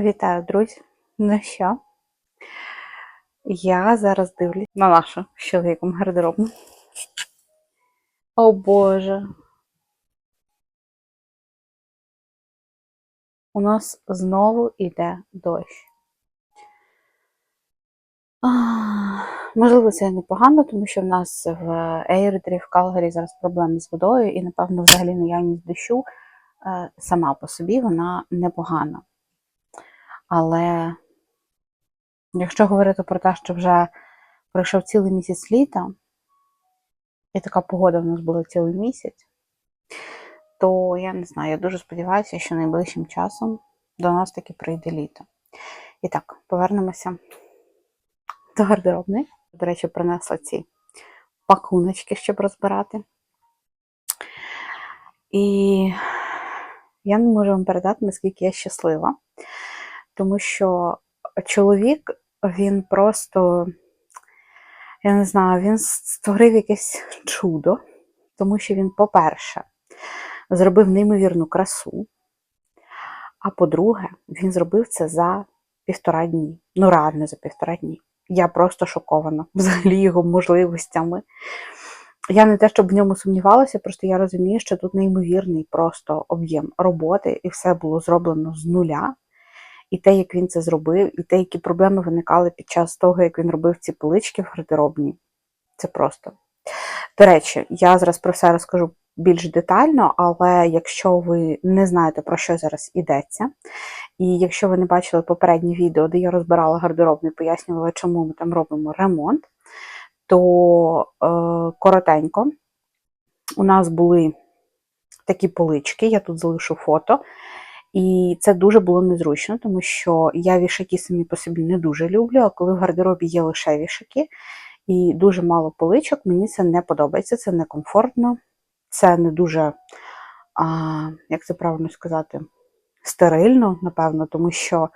Вітаю, друзі! Ну що? Я зараз дивлюсь на нашу з чоловіком гардеробну. О Боже! У нас знову йде дощ. Можливо, це непогано, тому що в нас в Ейрдрі, в Калгарі зараз проблеми з водою, і, напевно, взагалі наявність дощу е, сама по собі вона непогана. Але якщо говорити про те, що вже пройшов цілий місяць літа, і така погода в нас була цілий місяць, то я не знаю, я дуже сподіваюся, що найближчим часом до нас таки прийде літо. І так, повернемося до гардеробної. До речі, принесла ці пакуночки, щоб розбирати. І я не можу вам передати, наскільки я щаслива тому що чоловік, він просто, я не знаю, він створив якесь чудо, тому що він, по-перше, зробив неймовірну красу. А по-друге, він зробив це за півтора дні. Ну, реально за півтора дні. Я просто шокована взагалі його можливостями. Я не те, щоб в ньому сумнівалася, просто я розумію, що тут неймовірний просто об'єм роботи, і все було зроблено з нуля і те, як він це зробив, і те, які проблеми виникали під час того, як він робив ці полички в гардеробні. Це просто. До речі, я зараз про все розкажу більш детально, але якщо ви не знаєте, про що зараз йдеться, і якщо ви не бачили попереднє відео, де я розбирала гардеробну і пояснювала, чому ми там робимо ремонт, то е, коротенько у нас були такі полички, я тут залишу фото. І це дуже було незручно, тому що я вішаки самі по собі не дуже люблю, а коли в гардеробі є лише вішаки і дуже мало поличок, мені це не подобається, це некомфортно, це не дуже, а, як це правильно сказати, стерильно, напевно, тому що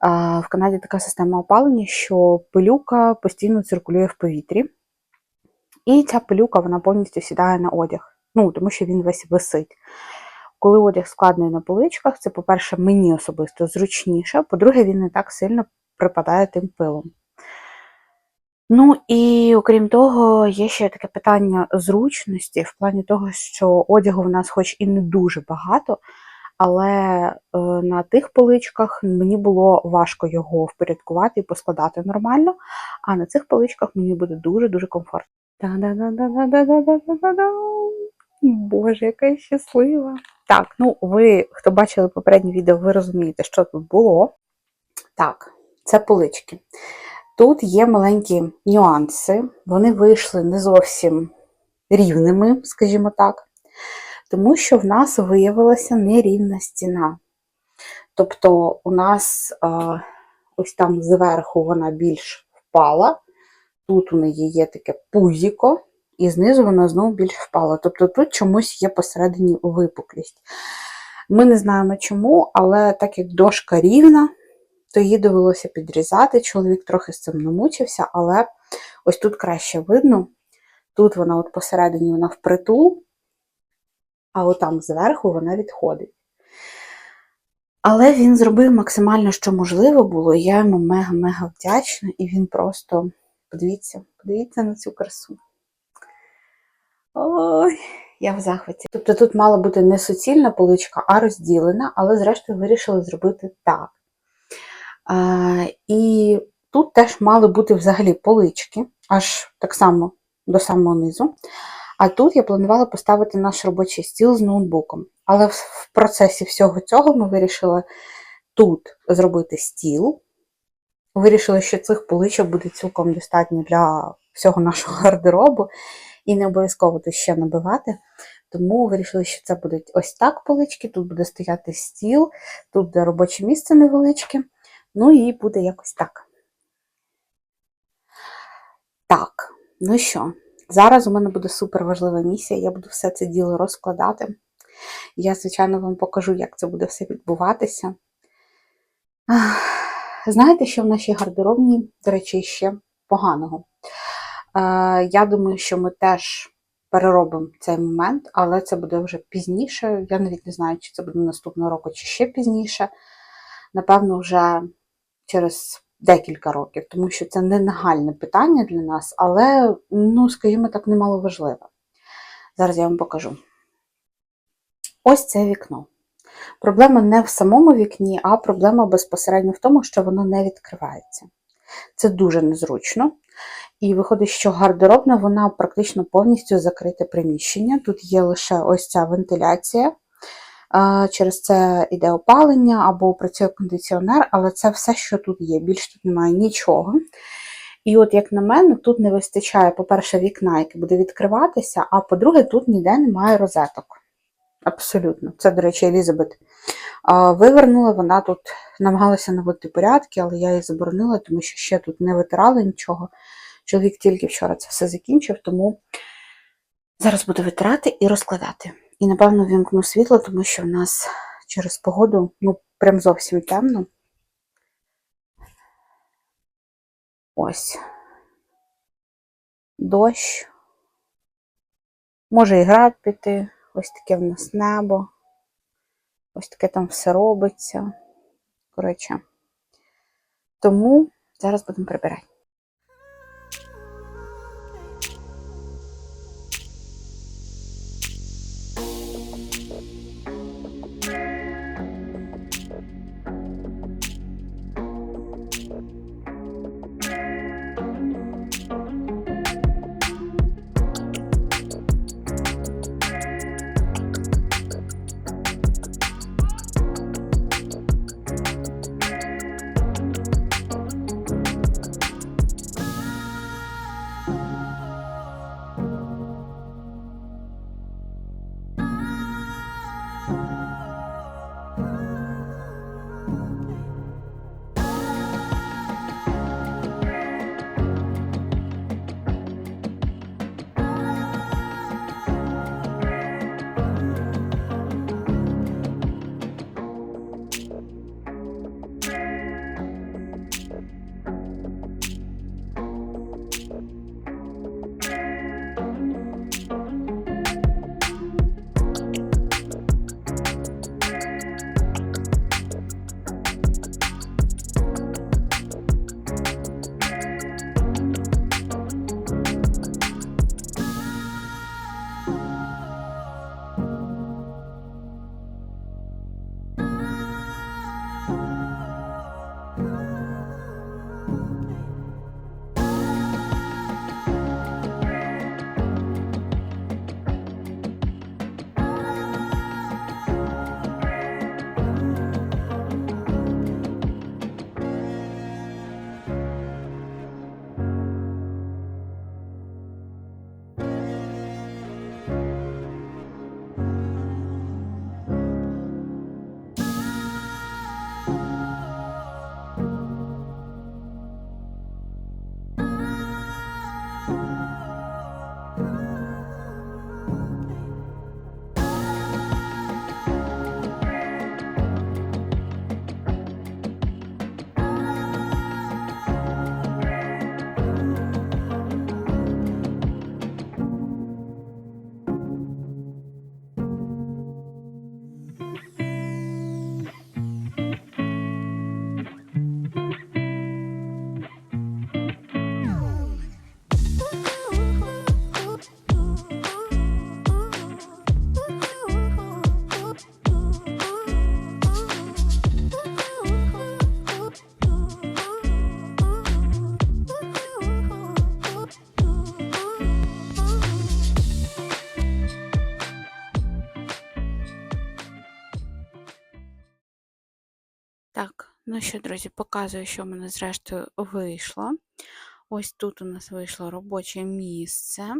а, в Канаді така система опалення, що пилюка постійно циркулює в повітрі. І ця пилюка вона повністю сідає на одяг, ну, тому що він весь висить коли одяг складний на поличках, це, по-перше, мені особисто зручніше, по-друге, він не так сильно припадає тим пилом. Ну і окрім того, є ще таке питання зручності в плані того, що одягу в нас хоч і не дуже багато, але е, на тих поличках мені було важко його впорядкувати і поскладати нормально, а на цих поличках мені буде дуже-дуже комфортно. Боже, яка я щаслива! Так, ну ви, хто бачили попереднє відео, ви розумієте, що тут було. Так, це полички. Тут є маленькі нюанси, вони вийшли не зовсім рівними, скажімо так, тому що в нас виявилася нерівна стіна. Тобто, у нас а, ось там зверху вона більш впала, тут у неї є таке пузіко, і знизу вона знову більш впала. Тобто тут чомусь є посередині випуклість. Ми не знаємо чому, але так як дошка рівна, то її довелося підрізати. Чоловік трохи з цим намучився, але ось тут краще видно. Тут вона от посередині вона впритул, а отам зверху вона відходить. Але він зробив максимально, що можливо було, і я йому мега-мега вдячна, і він просто, подивіться, подивіться на цю красу. Ой, я в захваті. Тобто тут мала бути не суцільна поличка, а розділена, але зрештою вирішили зробити так. А, І тут теж мали бути взагалі полички, аж так само до самого низу. А тут я планувала поставити наш робочий стіл з ноутбуком. Але в процесі всього цього ми вирішили тут зробити стіл. Вирішили, що цих поличок буде цілком достатньо для всього нашого гардеробу. І не обов'язково тут ще набивати. Тому вирішили, що це будуть ось так полички, тут буде стояти стіл, тут буде робоче місце невеличке. Ну і буде якось так. Так, ну що, зараз у мене буде супер важлива місія, я буду все це діло розкладати. Я, звичайно, вам покажу, як це буде все відбуватися. Знаєте, що в нашій гардеробній, до речі, ще поганого? Я думаю, що ми теж переробимо цей момент, але це буде вже пізніше. Я навіть не знаю, чи це буде наступного року, чи ще пізніше. напевно, вже через декілька років, тому що це не нагальне питання для нас, але, ну, скажімо так, немало важливе. Зараз я вам покажу. Ось це вікно. Проблема не в самому вікні, а проблема безпосередньо в тому, що воно не відкривається. Це дуже незручно. І виходить, що гардеробна вона практично повністю закрите приміщення. Тут є лише ось ця вентиляція, через це йде опалення або працює кондиціонер, але це все, що тут є. Більше тут немає нічого. І от, як на мене, тут не вистачає, по-перше, вікна, яке буде відкриватися, а по-друге, тут ніде немає розеток. Абсолютно. Це, до речі, Елізабет вивернула, вона тут намагалася наводити порядки, але я її заборонила, тому що ще тут не витирали нічого. Чоловік тільки вчора це все закінчив, тому зараз буду витирати і розкладати. І, напевно, вімкну світло, тому що в нас через погоду ну, прям зовсім темно. Ось. Дощ. Може і град піти. Ось таке в нас небо. Ось таке там все робиться. Коротше. Тому зараз будемо прибирати. Ну що, друзі, показую, що в мене зрештою вийшло. Ось тут у нас вийшло робоче місце.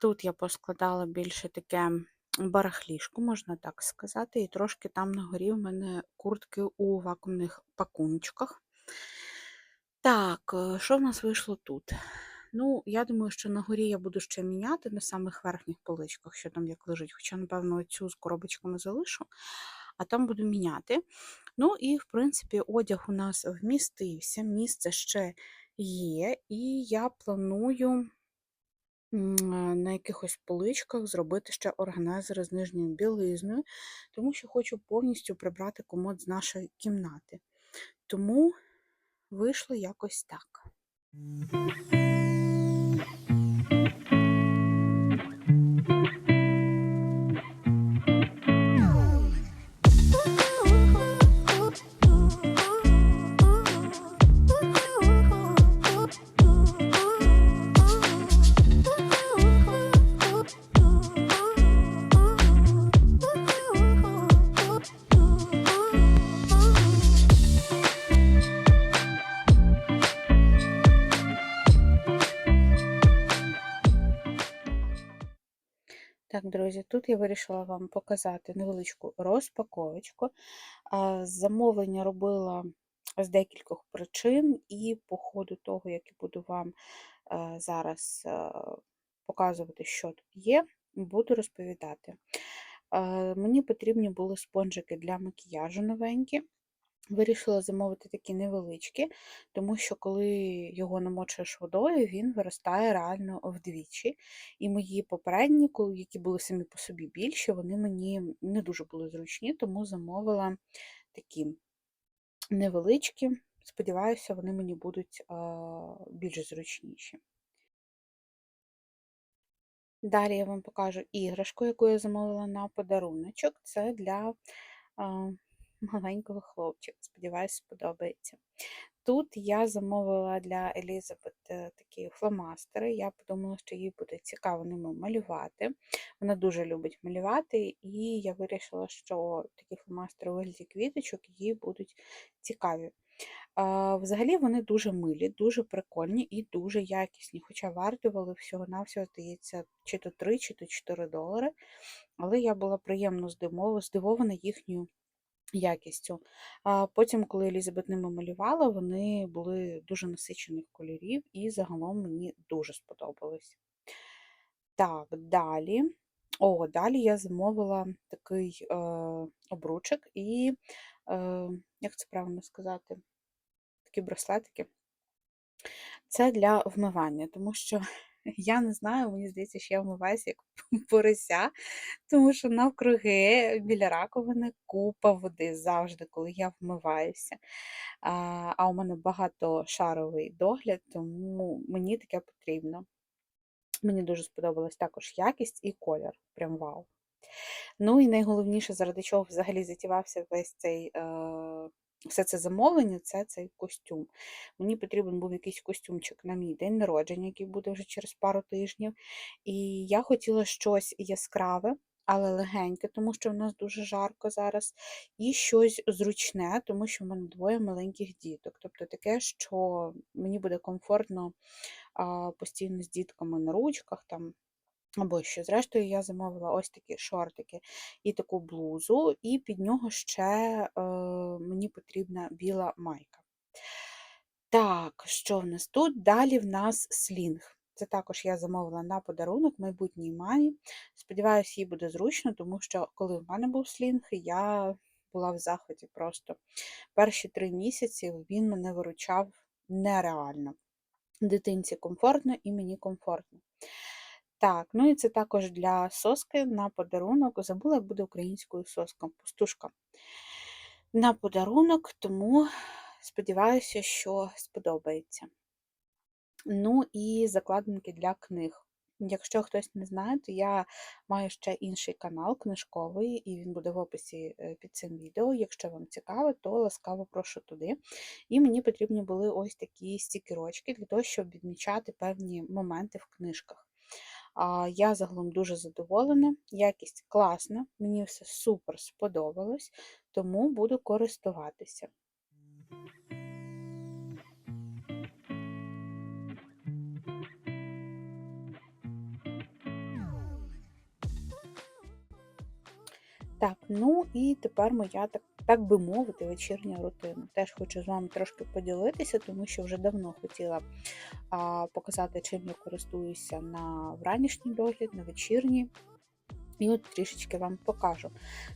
Тут я поскладала більше таке барахлішку, можна так сказати, і трошки там на горі в мене куртки у вакуумних пакуночках. Так, е, що в нас вийшло тут? Ну, я думаю, що на горі я буду ще міняти на самих верхніх поличках, що там як лежить. Хоча, напевно, цю з коробочками залишу, а там буду міняти. Ну і, в принципі, одяг у нас вмістився, місце ще є, і я планую на якихось поличках зробити ще органайзери з нижньою білизною, тому що хочу повністю прибрати комод з нашої кімнати. Тому вийшло якось так. Друзі, тут я вирішила вам показати невеличку розпаковочку. Замовлення робила з декількох причин, і по ходу того, як я буду вам е, зараз е, показувати, що тут є, буду розповідати. Е, Мені потрібні були спонжики для макіяжу новенькі. Вирішила замовити такі невеличкі, тому що коли його намочуєш водою, він виростає реально вдвічі. І мої попередні, які були самі по собі більші, вони мені не дуже були зручні, тому замовила такі невеличкі. Сподіваюся, вони мені будуть більш зручніші. Далі я вам покажу іграшку, яку я замовила на подаруночок. Це для маленького хлопчика. Сподіваюсь, сподобається. Тут я замовила для Елізабет е, такі фломастери. Я подумала, що їй буде цікаво ними малювати. Вона дуже любить малювати, і я вирішила, що такі фломастери у вигляді квіточок їй будуть цікаві. Взагалі вони дуже милі, дуже прикольні і дуже якісні, хоча вартували всього-навсього, здається, чи то 3, чи то 4 долари. Але я була приємно здивована здивована їхньою якістю. А потім, коли Елізабет ними малювала, вони були дуже насичених кольорів і загалом мені дуже сподобались. Так, далі. О, далі я замовила такий е, обручик і, е, як це правильно сказати, такі браслетики. Це для вмивання, тому що я не знаю, мені здається, що я вмиваюся як порося, тому що навкруги біля раковини купа води завжди, коли я вмиваюся. А, у мене багатошаровий догляд, тому мені таке потрібно. Мені дуже сподобалась також якість і колір. Прям вау. Ну і найголовніше, заради чого взагалі затівався весь цей. Е все це замовлення це цей костюм. Мені потрібен був якийсь костюмчик на мій день народження, який буде вже через пару тижнів. І я хотіла щось яскраве, але легеньке, тому що в нас дуже жарко зараз, і щось зручне, тому що в мене двоє маленьких діток. Тобто таке, що мені буде комфортно а, постійно з дітками на ручках. там, або що. Зрештою, я замовила ось такі шортики і таку блузу, і під нього ще е, мені потрібна біла майка. Так, що в нас тут? Далі в нас слінг. Це також я замовила на подарунок майбутній мамі. Сподіваюсь, їй буде зручно, тому що коли в мене був слінг, я була в захваті просто. Перші три місяці він мене виручав нереально. Дитинці комфортно і мені комфортно. Так, ну і це також для соски на подарунок. Забула, як буде українською соска, пустушка. На подарунок, тому сподіваюся, що сподобається. Ну і закладинки для книг. Якщо хтось не знає, то я маю ще інший канал книжковий, і він буде в описі е, під цим відео. Якщо вам цікаво, то ласкаво прошу туди. І мені потрібні були ось такі стікерочки для того, щоб відмічати певні моменти в книжках. Я загалом дуже задоволена, якість класна, мені все супер сподобалось, тому буду користуватися. Так, ну і тепер моя, так так би мовити, вечірня рутина. Теж хочу з вами трошки поділитися, тому що вже давно хотіла а, показати, чим я користуюся на вранішній догляд, на вечірній. І от трішечки вам покажу.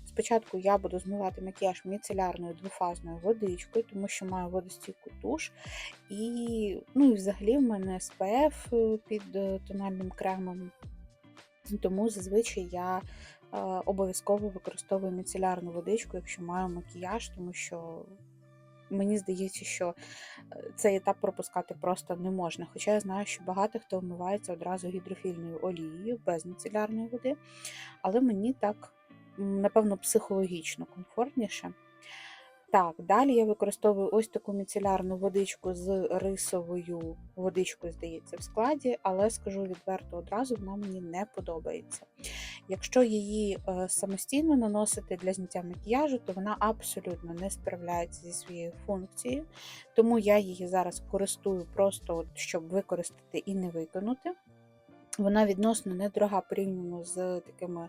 Спочатку я буду змивати макіяж міцелярною двофазною водичкою, тому що маю водостійку туш. І, ну, і взагалі в мене SPF під е, тональним кремом. Тому зазвичай я е, обов'язково використовую міцелярну водичку, якщо маю макіяж, тому що мені здається, що е, цей етап пропускати просто не можна. Хоча я знаю, що багато хто вмивається одразу гідрофільною олією без міцелярної води, але мені так, напевно, психологічно комфортніше. Так, далі я використовую ось таку міцелярну водичку з рисовою водичкою, здається, в складі, але скажу відверто одразу, вона мені не подобається. Якщо її е, самостійно наносити для зняття макіяжу, то вона абсолютно не справляється зі своєю функцією, тому я її зараз користую просто, от, щоб використати і не викинути. Вона відносно недорога порівняно з такими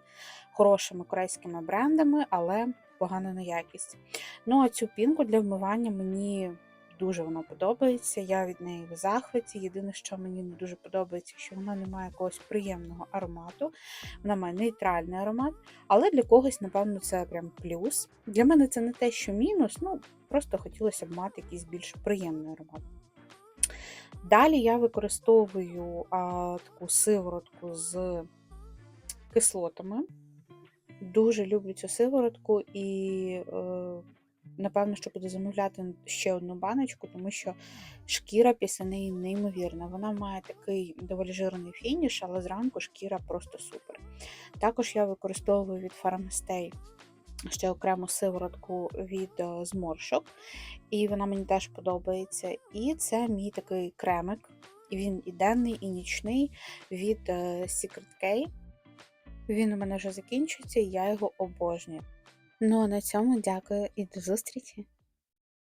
хорошими корейськими брендами, але погана на якість. Ну, а цю пінку для вмивання мені дуже вона подобається. Я від неї в захваті. Єдине, що мені не дуже подобається, що вона не має якогось приємного аромату. Вона має нейтральний аромат, але для когось, напевно, це прям плюс. Для мене це не те, що мінус, ну просто хотілося б мати якийсь більш приємний аромат. Далі я використовую а, таку сиворотку з кислотами. Дуже люблю цю сиворотку і, е, напевно, що буду замовляти ще одну баночку, тому що шкіра після неї неймовірна. Вона має такий доволі жирний фініш, але зранку шкіра просто супер. Також я використовую від Farmstay ще окрему сиворотку від е, зморшок, і вона мені теж подобається. І це мій такий кремик. Він і денний, і нічний від е, Secret K. Він у мене вже закінчується, і я його обожнюю. Ну а на цьому дякую і до зустрічі!